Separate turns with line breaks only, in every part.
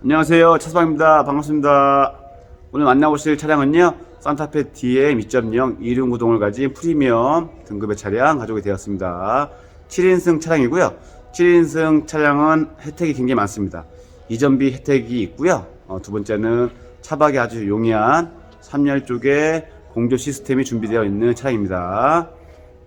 안녕하세요. 차스방입니다. 반갑습니다. 오늘 만나보실 차량은요. 산타페 DM 2.0 이륜 구동을 가진 프리미엄 등급의 차량 가져오게 되었습니다. 7인승 차량이고요. 7인승 차량은 혜택이 굉장히 많습니다. 이전비 혜택이 있고요. 어, 두 번째는 차박이 아주 용이한 3열 쪽에 공조 시스템이 준비되어 있는 차량입니다.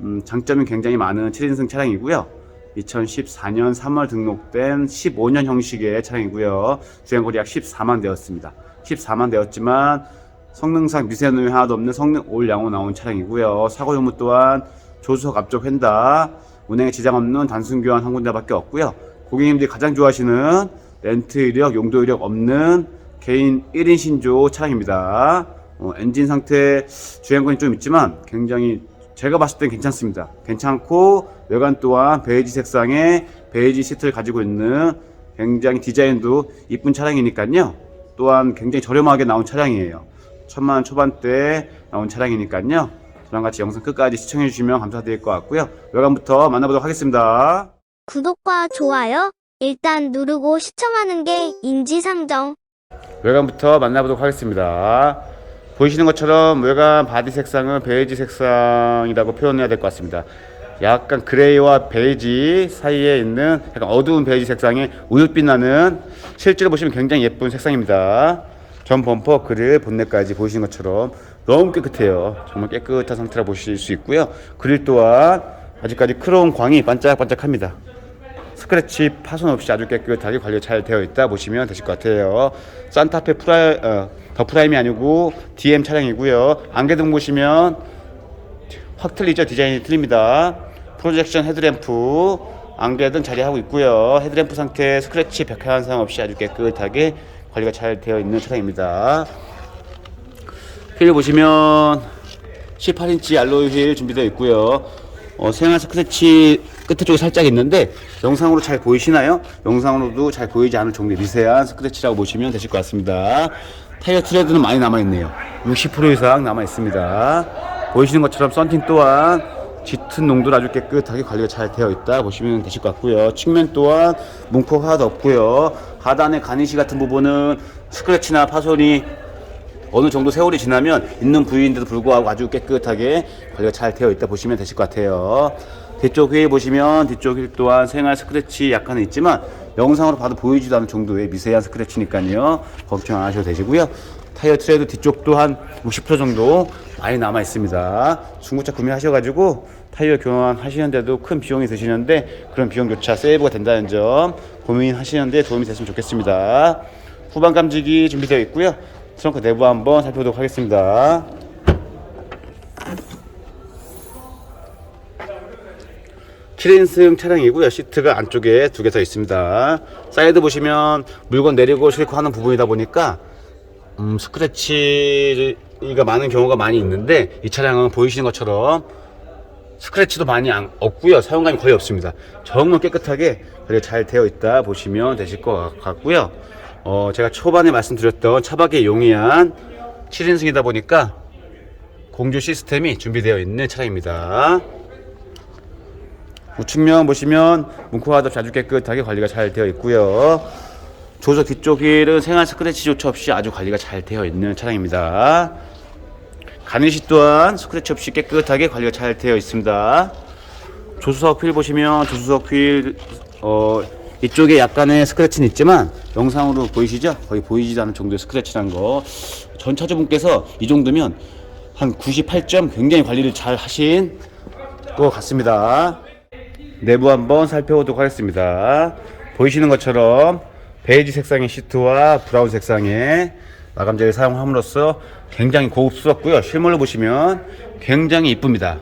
음, 장점이 굉장히 많은 7인승 차량이고요. 2014년 3월 등록된 15년 형식의 차량이고요. 주행거리 약 14만 되었습니다. 14만 되었지만 성능상 미세노이 하나도 없는 성능 올 양호 나온 차량이고요. 사고 유무 또한 조수석 앞쪽 휀다, 운행에 지장 없는 단순 교환 한 군데밖에 없고요. 고객님들이 가장 좋아하시는 렌트 이력, 용도 이력 없는 개인 1인 신조 차량입니다. 어, 엔진 상태 주행권이 좀 있지만 굉장히 제가 봤을 땐 괜찮습니다. 괜찮고 외관 또한 베이지 색상의 베이지 시트를 가지고 있는 굉장히 디자인도 이쁜 차량이니까요. 또한 굉장히 저렴하게 나온 차량이에요. 천만 원 초반대 나온 차량이니까요. 저랑 같이 영상 끝까지 시청해 주시면 감사드릴 것 같고요. 외관부터 만나보도록 하겠습니다.
구독과 좋아요 일단 누르고 시청하는 게 인지상정.
외관부터 만나보도록 하겠습니다. 보이시는 것처럼 외관 바디 색상은 베이지 색상이라고 표현해야 될 것 같습니다. 약간 그레이와 베이지 사이에 있는 약간 어두운 베이지 색상의 우윳빛 나는 실제로 보시면 굉장히 예쁜 색상입니다. 전 범퍼 그릴 본넷까지 보이시는 것처럼 너무 깨끗해요. 정말 깨끗한 상태라 보실 수 있고요. 그릴 또한 아직까지 크롬 광이 반짝반짝합니다. 스크래치 파손 없이 아주 깨끗하게 관리 잘 되어 있다 보시면 되실 것 같아요. 산타페 프라이 어, 더 프라임이 아니고 DM 차량이고요. 안개등 보시면 확 틀리죠. 디자인이 틀립니다. 프로젝션 헤드램프 안개등 자리하고 있고요. 헤드램프 상태 스크래치 벽화 현상 없이 아주 깨끗하게 관리가 잘 되어 있는 차량입니다. 휠 보시면 18인치 알로이 휠 준비되어 있고요. 어, 생활 스크래치 끝에 쪽에 살짝 있는데 영상으로 잘 보이시나요? 영상으로도 잘 보이지 않을 정도의 미세한 스크래치라고 보시면 되실 것 같습니다. 타이어 트레드는 많이 남아있네요. 60% 이상 남아있습니다. 보이시는 것처럼 썬팅 또한 짙은 농도를 아주 깨끗하게 관리가 잘 되어 있다 보시면 되실 것 같고요. 측면 또한 문콕 하나도 없고요. 하단의 가니시 같은 부분은 스크래치나 파손이 어느 정도 세월이 지나면 있는 부위인데도 불구하고 아주 깨끗하게 관리가 잘 되어 있다 보시면 되실 것 같아요. 뒤쪽 휠 보시면 뒤쪽 휠 또한 생활 스크래치 약간은 있지만 영상으로 봐도 보이지도 않을 정도의 미세한 스크래치니까요. 걱정 안 하셔도 되시고요. 타이어 트레드 뒤쪽도 한60% 정도 많이 남아 있습니다. 중고차 구매하셔가지고 타이어 교환하시는데도 큰 비용이 드시는데 그런 비용조차 세이브가 된다는 점 고민하시는데 도움이 됐으면 좋겠습니다. 후방 감지기 준비되어 있고요. 트렁크 내부 한번 살펴보도록 하겠습니다. 칠인승 차량이고요. 시트가 안쪽에 두 개 더 있습니다. 사이드 보시면 물건 내리고 싣고 하는 부분이다 보니까 음, 스크래치가 많은 경우가 많이 있는데 이 차량은 보이시는 것처럼 스크래치도 많이 안, 없고요. 사용감이 거의 없습니다. 정말 깨끗하게 그래 잘 되어 있다 보시면 되실 것 같고요. 어, 제가 초반에 말씀드렸던 차박에 용이한 7인승이다 보니까 공조 시스템이 준비되어 있는 차량입니다. 우측면 보시면 문코화도 아주 깨끗하게 관리가 잘 되어 있고요. 조석 뒤쪽 휠은 생활 스크래치조차 없이 아주 관리가 잘 되어 있는 차량입니다. 가니시 또한 스크래치 없이 깨끗하게 관리가 잘 되어 있습니다. 조수석 휠 보시면 조수석 휠 어, 이쪽에 약간의 스크래치는 있지만 영상으로 보이시죠? 거의 보이지도 않는 정도의 스크래치란 거. 전 차주분께서 이 정도면 한 98점 굉장히 관리를 잘 하신 것 같습니다. 내부 한번 살펴보도록 하겠습니다. 보이시는 것처럼 베이지 색상의 시트와 브라운 색상의 마감재를 사용함으로써 굉장히 고급스럽고요. 실물로 보시면 굉장히 이쁩니다.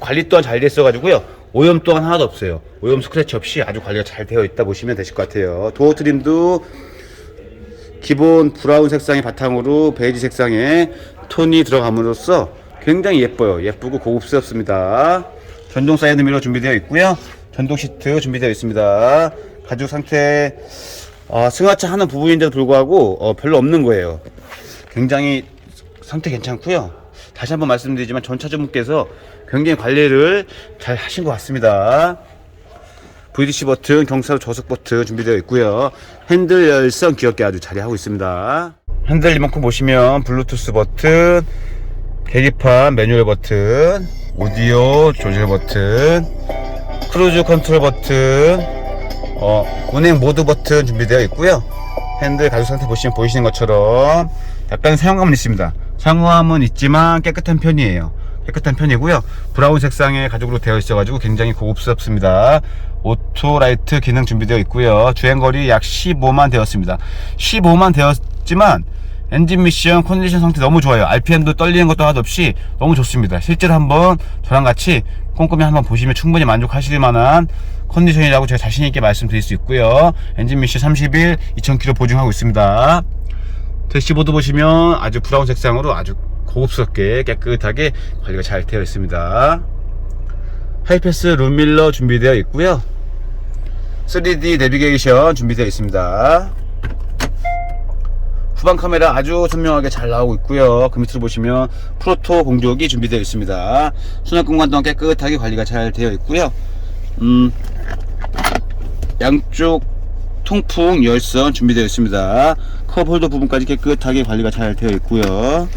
관리 또한 잘 됐어 가지고요. 오염 또한 하나도 없어요. 오염 스크래치 없이 아주 관리가 잘 되어 있다 보시면 되실 것 같아요. 도어 트림도 기본 브라운 색상의 바탕으로 베이지 색상의 톤이 들어감으로써 굉장히 예뻐요. 예쁘고 고급스럽습니다. 전동 사이드 미러 준비되어 있고요. 전동 시트 준비되어 있습니다. 가죽 상태 어, 승하차 하는 부분인데도 불구하고 어, 별로 없는 거예요. 굉장히 상태 괜찮고요. 다시 한번 말씀드리지만 전차주분께서 굉장히 관리를 잘 하신 것 같습니다. VDC 버튼, 경사로 저속 버튼 준비되어 있고요. 핸들 열선 귀엽게 아주 자리하고 있습니다. 핸들 리모컨 보시면 블루투스 버튼, 계기판 매뉴얼 버튼, 오디오 조절 버튼, 크루즈 컨트롤 버튼, 어, 운행 모드 버튼 준비되어 있고요. 핸들 가죽 상태 보시면 보이시는 것처럼 약간 사용감은 있습니다. 사용감은 있지만 깨끗한 편이에요. 깨끗한 편이고요. 브라운 색상의 가죽으로 되어 있어가지고 굉장히 고급스럽습니다. 오토 라이트 기능 준비되어 있고요. 주행거리 약 15만 되었습니다. 15만 되었지만 엔진 미션 컨디션 상태 너무 좋아요. RPM도 떨리는 것도 하나도 없이 너무 좋습니다. 실제로 한번 저랑 같이 꼼꼼히 한번 보시면 충분히 만족하실 만한 컨디션이라고 제가 자신있게 말씀드릴 수 있고요. 엔진 미션 30일 2000km 보증하고 있습니다. 대시보드 보시면 아주 브라운 색상으로 아주 고급스럽게 깨끗하게 관리가 잘 되어 있습니다. 하이패스 룸밀러 준비되어 있고요. 3D 내비게이션 준비되어 있습니다. 후방 카메라 아주 선명하게 잘 나오고 있고요. 그 밑으로 보시면 프로토 공조기 준비되어 있습니다. 수납 공간 또한 깨끗하게 관리가 잘 되어 있고요. 음, 양쪽 통풍 열선 준비되어 있습니다. 컵홀더 부분까지 깨끗하게 관리가 잘 되어 있고요.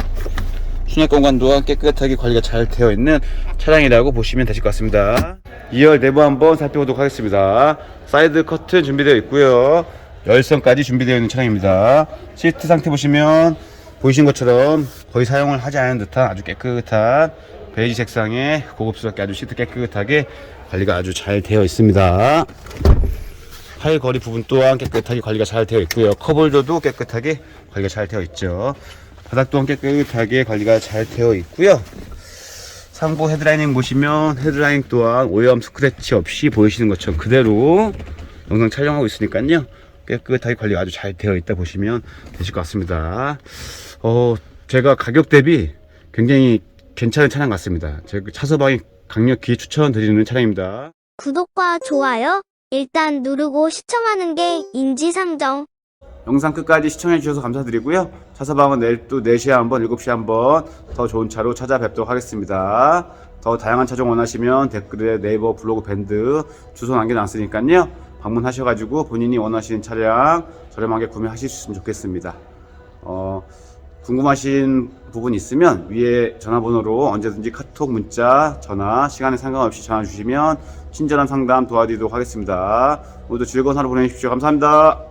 수납 공간 또한 깨끗하게 관리가 잘 되어 있는 차량이라고 보시면 되실 것 같습니다. 2열 내부 한번 살펴보도록 하겠습니다. 사이드 커튼 준비되어 있고요. 열선까지 준비되어 있는 차량입니다. 시트 상태 보시면 보이신 것처럼 거의 사용을 하지 않은 듯한 아주 깨끗한 베이지 색상의 고급스럽게 아주 시트 깨끗하게 관리가 아주 잘 되어 있습니다. 팔 거리 부분 또한 깨끗하게 관리가 잘 되어 있고요. 컵홀더도 깨끗하게 관리가 잘 되어 있죠. 바닥 또한 깨끗하게 관리가 잘 되어 있고요. 상부 헤드라이닝 보시면 헤드라이닝 또한 오염 스크래치 없이 보이시는 것처럼 그대로 영상 촬영하고 있으니까요. 깨끗하게 관리가 아주 잘 되어 있다 보시면 되실 것 같습니다. 어, 제가 가격 대비 굉장히 괜찮은 차량 같습니다. 제가 차서방이 강력히 추천드리는 차량입니다.
구독과 좋아요 일단 누르고 시청하는 게 인지상정.
영상 끝까지 시청해 주셔서 감사드리고요. 차서방은 내일 또 4시에 한번 7시에 한번 더 좋은 차로 찾아뵙도록 하겠습니다. 더 다양한 차종 원하시면 댓글에 네이버 블로그 밴드 주소 남겨놨으니까요. 방문하셔가지고 본인이 원하시는 차량 저렴하게 있으면 좋겠습니다. 어, 궁금하신 부분 있으면 위에 전화번호로 언제든지 카톡, 문자, 전화, 시간에 상관없이 전화 주시면 친절한 상담 도와드리도록 하겠습니다. 모두 즐거운 하루 보내십시오. 감사합니다.